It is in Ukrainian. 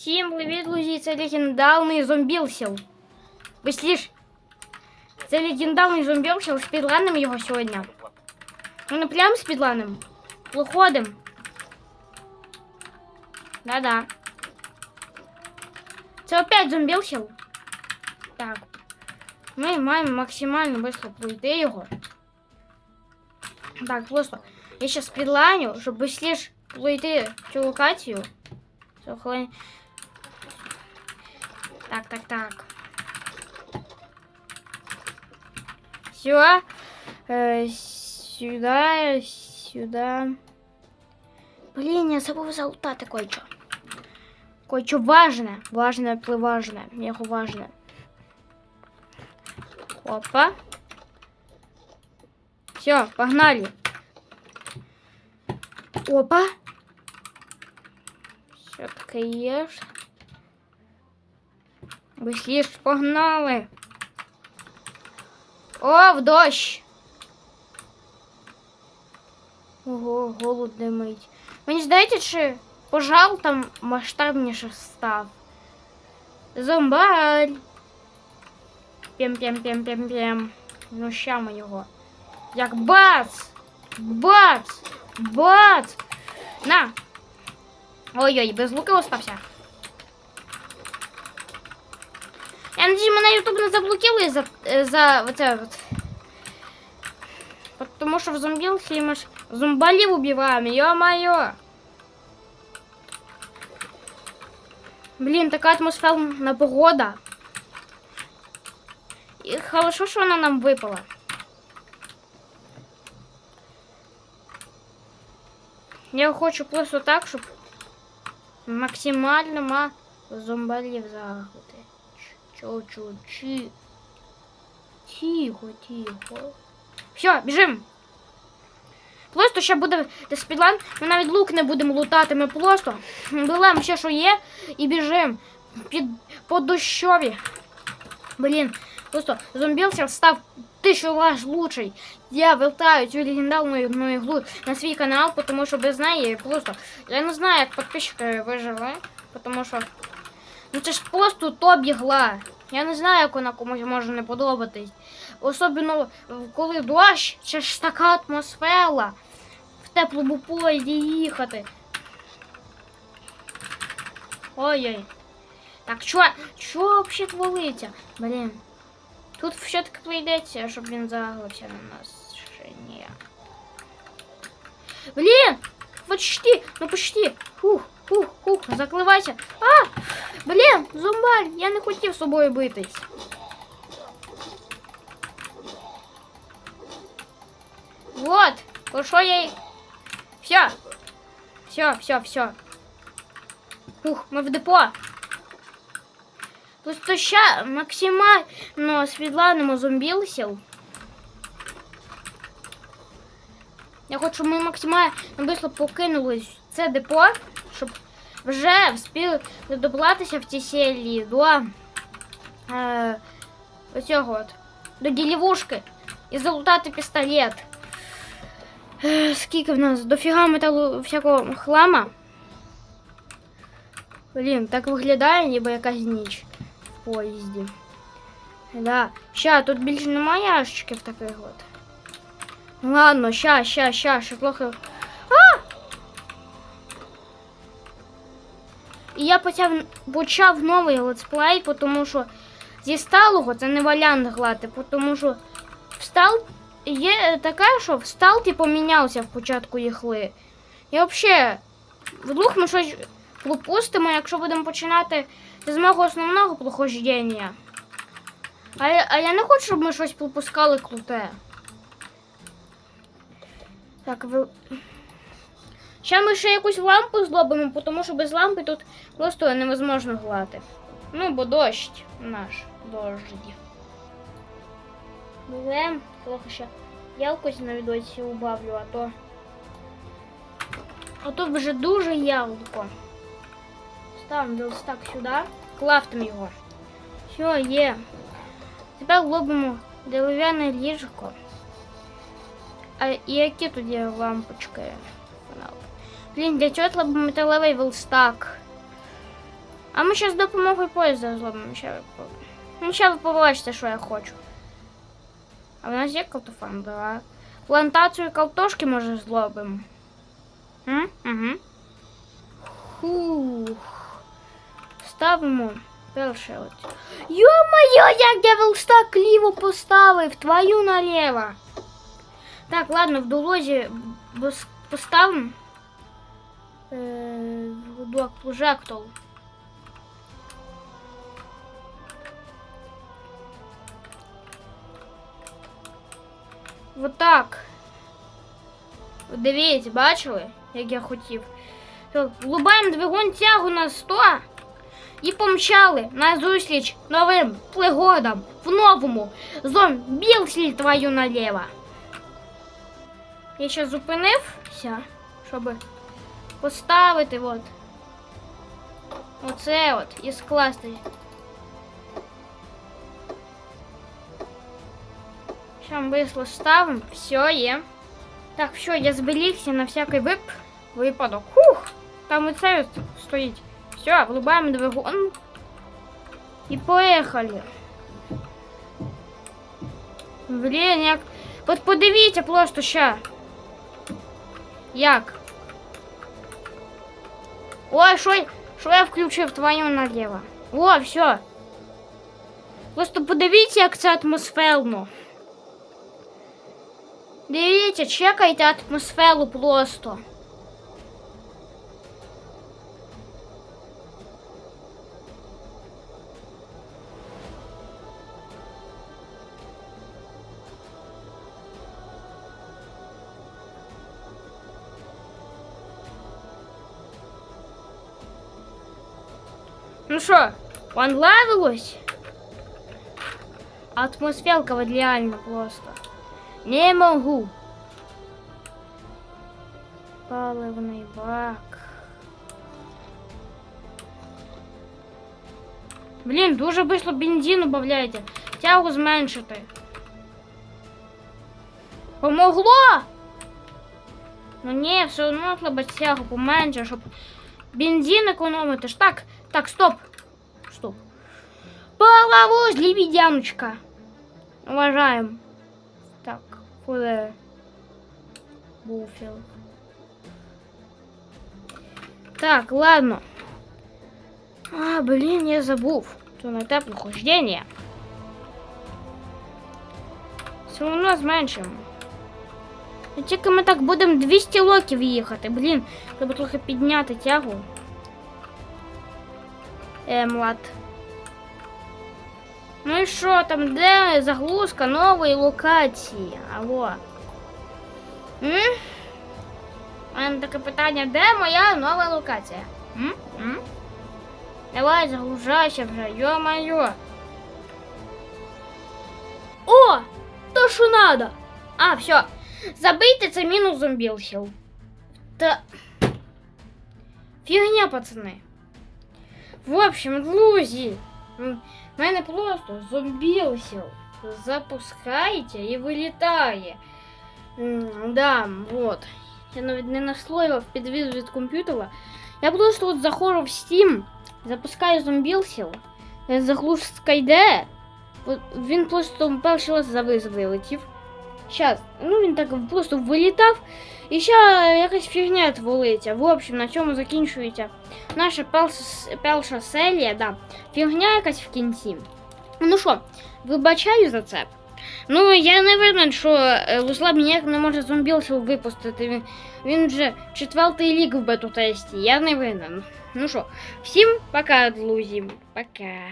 Всім привіт, друзі! Це легендарний зомбілсіл. Ви сліж? Це легендарний зомбілсіл, спідланим його сьогодні. Ну не прям спідланим. Виходимо. Да-да. Це опять зомбілсіл. Так. Ми маємо максимально швидко пройти його. Так, просто я сейчас спідланю, щоб швидше пройти цю локацію. Сохлень. Так, так, так. Все. Э, сюда, сюда. Блин, я забыл залутати кое-что. Кое-что важное. Важное, важное. Мега важное. Опа. Все, погнали. Опа. Все таке є. Ж. Быстріш, погнали. О, в дощ. Ого, голод димить. Мені здається, чи пожар там масштабніше став. Зомбаль. Пем-пем-пем-пем-пем. Ну, ща ми його. Як бац! Бац! Бац! На! Ой-ой, без лука остався. Я надеюсь, мене YouTube не заблокили за, е, за оце от. Потому що в зомбілці ми ж зомбалів убиваємо, ё-моё. Блін, така атмосферна погода. І хорошо, що вона нам випала. Я хочу просто так, щоб максимально ма зомбалів загнути. Чо-чо-чи. Тихо, тихо. Все, біжим. Просто ще буде спідлан. Ми навіть лук не будемо лутати. Ми просто беремо все, що є, і біжим. Під по дощові. Блін, просто зомбілся став тисячу раз лучший. Я вертаю цю легендарну ну, іглу на свій канал, тому що без неї просто. Я не знаю, як підписчики вижили, тому що. Ну це ж просто топ ігла. Я не знаю, як вона комусь може не подобатись. Особливо, коли дощ, це ж така атмосфера. В теплому поїзді їхати. Ой-ой. Так, що, що взагалі твориться? Блін. Тут все-таки прийдеться, щоб він заглився на нас. Ще ні. Блін! Почти, ну почти. Фух, фух, фух, закливайся. А! Блін, зомбаль, я не хотів з собою битись. Вот, про що я... Все. Все, все, все. Фух, ми в депо. Просто ща максимально світланимо зомбілсів. Я хочу, щоб ми максимально швидко покинули це депо, вже встигли добратися в ці селі до е, оцього от, до ділівушки і залутати пістолет. Е, скільки в нас? Дофіга металу всякого хлама. Блін, так виглядає, ніби якась ніч в поїзді. Да. Ща, тут більше немає ящиків таких от. Ладно, ща, ща, ща, ще трохи. І я почав, почав новий летсплей, тому що зі сталого це не варіант грати, тому що встал є таке, що в сталті помінявся в початку їхли. І взагалі, вдруг ми щось пропустимо, якщо будемо починати з мого основного прохождення. А, а я не хочу, щоб ми щось пропускали круте. Так, ви... Ще ми ще якусь лампу зробимо, тому що без лампи тут просто невозможно грати. Ну, бо дощ наш дожді. Беремо, трохи ще ялкость на відосі убавлю, а то. А то вже дуже ялко. Ставимо велстак сюди, клафтимо його. Все, є. Тепер робимо дерев'яне ліжко. А які тут є лампочки? Блін, для чого треба металевий велстак? А ми ще з допомогою поїзда зробимо. Ще ви, по- ну, ще ви побачите, що я хочу. А в нас є картофан, да. Плантацію картошки може зробимо. М? Угу. Фух. Ставимо перше от. Йо-моє, як я верстак ліво поставив, твою наліво. Так, ладно, в долозі бос- поставимо. Е, гудок прожектор. Вот так. Дивіться, бачили, як я хотів. Так, двигун тягу на 100 і помчали на зустріч новим пригодам в новому зомбілслі твою наліво. Я ще зупинився, щоб поставити от. Оце от і скласти. Сейчас быстро ставим. Все, є. Так, все, я зберігся на всякий вип... випадок. Хух! Там оце от стоїть. Все, врубаємо двигун. І поїхали. Блін, як. От подивіться просто ща. Як? Ой, що, я- що я включив твою наліво? О, все. Просто подивіться, як це атмосферно. Дивіться, чекайте атмосферу просто. Що, понравилось? Атмосферка вот реально просто. Не могу. Паливний бак. Блін, дуже швидко бензин убавляєте. Тягу зменшити. Помогло? Ну ні, все одно треба тягу поменше, щоб бензин економити. Так, так. Стоп. Половоз лебедяночка. Уважаем. Так, фуле. Буфел. Так, ладно. А, блин, я забыл. То на этап нахождения. Все одно зменшимо. Ну, Тільки ми так будемо 200 локів їхати. Блін, треба трохи підняти тягу. Ем, лад. Ну і що там, де загрузка нової локації? Алло. М? У мене таке питання, де моя нова локація? М? М? Давай загружайся вже, йо-моє. О! То що надо? А, все. Забийте це мінус зомбілсів. Та. Фігня, пацани. В общем, друзі, мене просто зомбілсів запускаєте і вилітає. Да, вот. Я навіть не наслоїв підвіз від комп'ютера. Я просто от заходжу в Steam, запускаю зомбілсів, е, загрузка Він просто перший раз завис вилетів. Щас, ну він так просто вилітав. І ще якась фігня твориться. В общем, на цьому закінчується наша перша, серія, да. Фігня якась в кінці. Ну що, вибачаю за це. Ну, я не винен, що Руслан ніяк не може зомбілсів випустити. Він, він вже четвертий рік в бету-тесті. Я не винен. Ну що, всім пока, друзі. Пока.